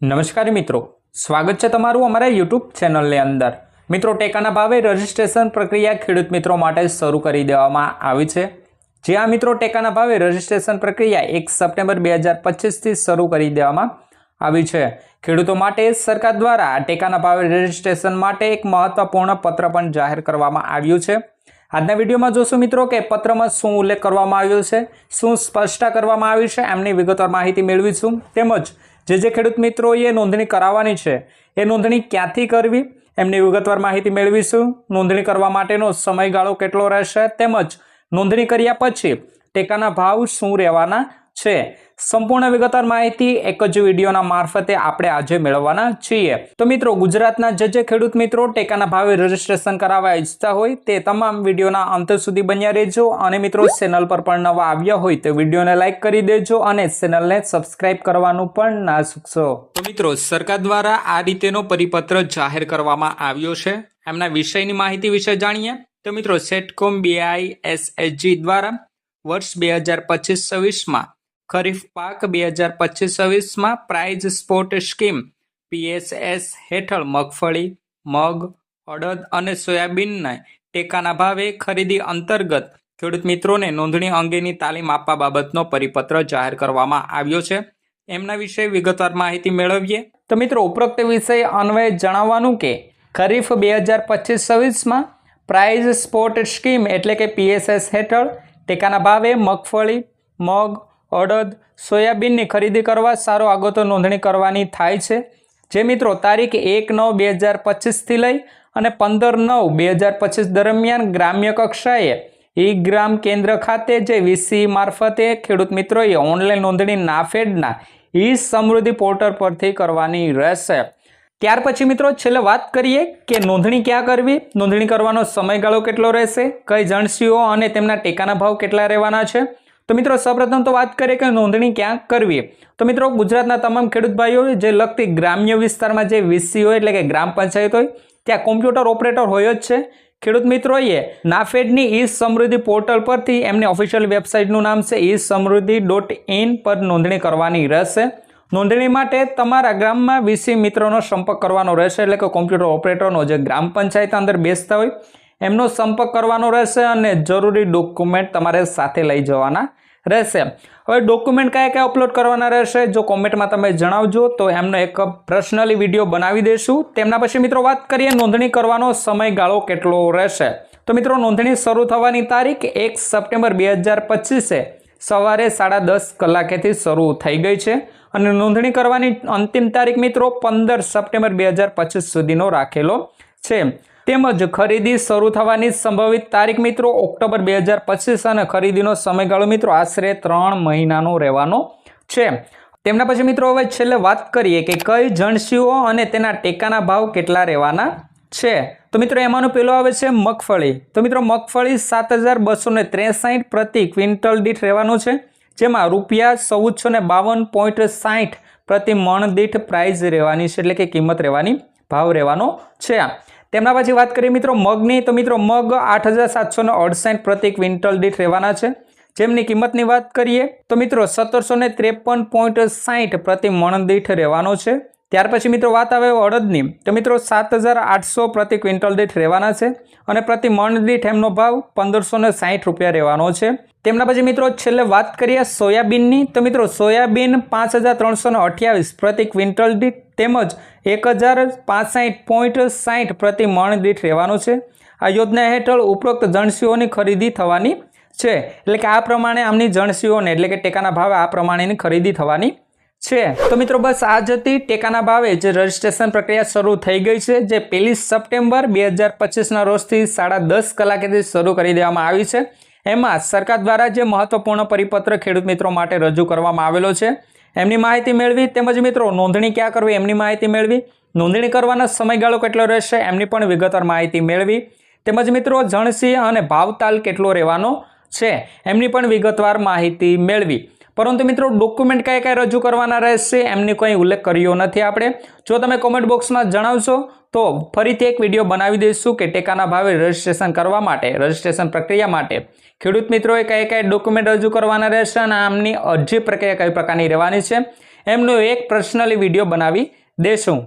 નમસ્કાર મિત્રો, સ્વાગત છે તમારું અમારા યુટ્યુબ ચેનલની અંદર. મિત્રો, ટેકાના ભાવે રજિસ્ટ્રેશન પ્રક્રિયા ખેડૂત મિત્રો માટે શરૂ કરી દેવામાં આવી છે. જ્યાં મિત્રો ટેકાના ભાવે રજિસ્ટ્રેશન પ્રક્રિયા એક સપ્ટેમ્બર બે હજાર પચીસથી શરૂ કરી દેવામાં આવી છે. ખેડૂતો માટે સરકાર દ્વારા ટેકાના ભાવે રજિસ્ટ્રેશન માટે એક મહત્વપૂર્ણ પત્ર પણ જાહેર કરવામાં આવ્યું છે. આજના વિડીયોમાં જોશું મિત્રો કે પત્રમાં શું ઉલ્લેખ કરવામાં આવ્યો છે, શું સ્પષ્ટતા કરવામાં આવી છે, એમની વિગતવાર માહિતી મેળવીશું. તેમજ જે જે ખેડૂત મિત્રોએ નોંધણી કરાવવાની છે, એ નોંધણી ક્યાંથી કરવી? એમની વિગતવાર માહિતી મેળવીશું. નોંધણી કરવા માટેનો સમયગાળો કેટલો રહેશે? તેમજ નોંધણી કર્યા પછી ટેકાના ભાવ શું રહેવાના? છે. સંપૂર્ણ વિગતવાર માહિતી એક જ વિડીયોના મારફતે આપણે આજે મેળવવાના છીએ. તો મિત્રો, ગુજરાતના જે જે ખેડૂત મિત્રો ટેકાના ભાવે રજીસ્ટ્રેશન કરાવવા ઈચ્છતા હોય તે તમામ વિડીયોના અંત સુધી બન્યા રહેજો. અને મિત્રો, ચેનલ પર પણ નવા આવ્યા હોય તો વિડીયોને લાઇક કરી દેજો અને ચેનલને સબસ્ક્રાઇબ કરવાનું પણ ના ચૂકશો તો મિત્રો, સરકાર દ્વારા આ રીતેનો પરિપત્ર જાહેર કરવામાં આવ્યો છે. એમના વિષયની માહિતી વિશે જાણીએ. તો મિત્રો, સેટકોમ બીઆઈ એસએચજી દ્વારા વર્ષ બે હજાર પચીસ છવ્વીસમાં ખરીફ પાક બે હજાર પચીસ છવ્વીસમાં પ્રાઇઝ સ્પોટ સ્કીમ પીએસએસ હેઠળ મગફળી, મગ, અડદ અને સોયાબીનના ટેકાના ભાવે ખરીદી અંતર્ગત ખેડૂત મિત્રોને નોંધણી અંગેની તાલીમ આપવા બાબતનો પરિપત્ર જાહેર કરવામાં આવ્યો છે. એમના વિશે વિગતવાર માહિતી મેળવીએ. તો મિત્રો, ઉપરોક્ત વિષય અન્વયે જણાવવાનું કે, ખરીફ બે હજાર પચીસ છવ્વીસમાં પ્રાઇઝ સ્પોટ સ્કીમ એટલે કે પીએસએસ હેઠળ ટેકાના ભાવે મગફળી, મગ અડદ, સોયાબીનની ખરીદી કરવા સારો આગતો નોંધણી કરવાની થાય છે. જે મિત્રો, તારીખ એક નવ બે હજાર પચીસથી લઈ અને પંદર નવ બે હજાર પચીસ દરમિયાન ગ્રામ્ય કક્ષાએ ઈ ગ્રામ કેન્દ્ર ખાતે જે વીસી મારફતે ખેડૂત મિત્રોએ ઓનલાઈન નોંધણી નાફેડના ઈ સમૃદ્ધિ પોર્ટલ પરથી કરવાની રહેશે. ત્યાર પછી મિત્રો, છેલ્લે વાત કરીએ કે નોંધણી ક્યાં કરવી? નોંધણી કરવાનો સમયગાળો કેટલો રહેશે? કઈ જણસીઓ અને તેમના ટેકાના ભાવ કેટલા રહેવાના છે? તો મિત્રો, સૌપ્રથમ તો વાત કરીએ કે નોંધણી ક્યાં કરવી? તો મિત્રો, ગુજરાતના તમામ ખેડૂત ભાઈઓ જે લગતી ગ્રામ્ય વિસ્તારમાં જે વીસી હોય, એટલે કે ગ્રામ પંચાયત હોય, ત્યાં કોમ્પ્યુટર ઓપરેટર હોય જ છે. ખેડૂત મિત્રોએ નાફેડની ઈ સમૃદ્ધિ પોર્ટલ પરથી એમની ઓફિશિયલ વેબસાઇટનું નામ છે ઈ સમૃદ્ધિ ડોટ ઇન પર નોંધણી કરવાની રહેશે. નોંધણી માટે તમારા ગ્રામમાં વીસી મિત્રોનો સંપર્ક કરવાનો રહેશે, એટલે કે કોમ્પ્યુટર ઓપરેટરનો જે ગ્રામ પંચાયત અંદર બેસતા હોય એમનો સંપર્ક કરવાનો રહેશે અને જરૂરી ડોક્યુમેન્ટ તમારે સાથે લઈ જવાના રહેશે. હવે ડોક્યુમેન્ટ કયા કયા અપલોડ કરવાના રહેશે જો કોમેન્ટમાં તમે જણાવજો તો એમનો એક પર્સનલી વીડિયો બનાવી દઈશું તેમના પછી મિત્રો વાત કરીએ નોંધણી કરવાનો સમયગાળો કેટલો રહેશે. તો મિત્રો નોંધણી શરૂ થવાની તારીખ એક સપ્ટેમ્બર બે હજાર પચીસે. સવારે સાડા દસ કલાકેથી શરૂ થઈ ગઈ છે અને નોંધણી કરવાની અંતિમ તારીખ મિત્રો પંદર સપ્ટેમ્બર બે હજાર પચીસ સુધીનો રાખેલો છે. તેમજ ખરીદી શરૂ થવાની સંભવિત તારીખ મિત્રો ઓક્ટોબર બે હજાર પચીસ અને ખરીદીનો સમયગાળો મિત્રો આશરે ત્રણ મહિનાનો રહેવાનો છે. તેમના પછી મિત્રો હવે છેલ્લે વાત કરીએ કે કઈ જણસીઓ અને તેના ટેકાના ભાવ કેટલા રહેવાના છે. તો મિત્રો એમાંનું પેલો આવે છે મગફળી. તો મિત્રો મગફળી સાત હજાર બસો ને ત્રેસાઠ પ્રતિ ક્વિન્ટલ દીઠ રહેવાનું છે. જેમાં રૂપિયા ચૌદસો ને બાવન પોઈન્ટ સાઠ પ્રતિ મણ દીઠ પ્રાઇઝ રહેવાની છે. એટલે કે કિંમત રહેવાની, ભાવ રહેવાનો છે. તેમના પછી વાત કરીએ મિત્રો મગની, તો મિત્રો મગ આઠ હજાર સાતસોને અડસાઠ પ્રતિ ક્વિન્ટલ દીઠ રહેવાના છે. જેમની કિંમતની વાત કરીએ, તો મિત્રો સત્તરસો ત્રેપન પોઈન્ટ સાઠ પ્રતિ મણ દીઠ રહેવાનો છે. ત્યાર પછી મિત્રો વાત આવે અડદની. તો મિત્રો સાત હજાર આઠસો પ્રતિ ક્વિન્ટલ દીઠ રહેવાના છે અને પ્રતિ મણ દીઠ એમનો ભાવ પંદરસો ને રૂપિયા રહેવાનો છે. તેમના પછી મિત્રો છેલ્લે વાત કરીએ સોયાબીનની. તો મિત્રો સોયાબીન પાંચ હજાર ત્રણસો અઠ્યાવીસ પ્રતિ ક્વિન્ટલ દીઠ તેમજ એક હજાર પાસઠ પોઈન્ટ સાઠ પ્રતિ મણ દીઠ રહેવાનું છે. આ યોજના હેઠળ ઉપરોક્ત જણસીઓની ખરીદી થવાની છે. એટલે કે આ પ્રમાણે આમની જણસીઓને એટલે કે ટેકાના ભાવે આ પ્રમાણેની ખરીદી થવાની છે. તો મિત્રો બસ આ જ હતી ટેકાના ભાવે જે રજીસ્ટ્રેશન પ્રક્રિયા શરૂ થઈ ગઈ છે, જે પહેલી સપ્ટેમ્બર બે હજાર પચીસના રોજથી સાડા દસ કલાકેથી શરૂ કરી દેવામાં આવી છે. એમાં સરકાર દ્વારા જે મહત્વપૂર્ણ પરિપત્ર ખેડૂત મિત્રો માટે રજૂ કરવામાં આવેલો છે, એમની માહિતી મેળવી તેમજ મિત્રો નોંધણી ક્યાં કરવી એમની માહિતી મેળવી, નોંધણી કરવાનો સમયગાળો કેટલો રહેશે એમની પણ વિગતવાર માહિતી મેળવી, તેમજ મિત્રો જણસી અને ભાવતાલ કેટલો રહેવાનો છે એમની પણ વિગતવાર માહિતી મેળવી. પરંતુ મિત્રો ડોક્યુમેન્ટ કયા કયા રજૂ કરવાના રહેશે, એમની કોઈ ઉલ્લેખ કર્યો નથી આપણે. જો તમે કોમેન્ટ બોક્સમાં જણાવશો, તો ફરીથી એક વીડિયો બનાવી દઈશું કે ટેકાના ભાવે રજીસ્ટ્રેશન કરવા માટે રજીસ્ટ્રેશન પ્રક્રિયા માટે. ખેડૂત મિત્રોએ કયા કયા ડોક્યુમેન્ટ રજૂ કરવાના રહેશે અને આમની અરજી પ્રક્રિયા કઈ પ્રકારની રહેવાની છે, એમનો એક પર્સનલી વીડિયો બનાવી દેશું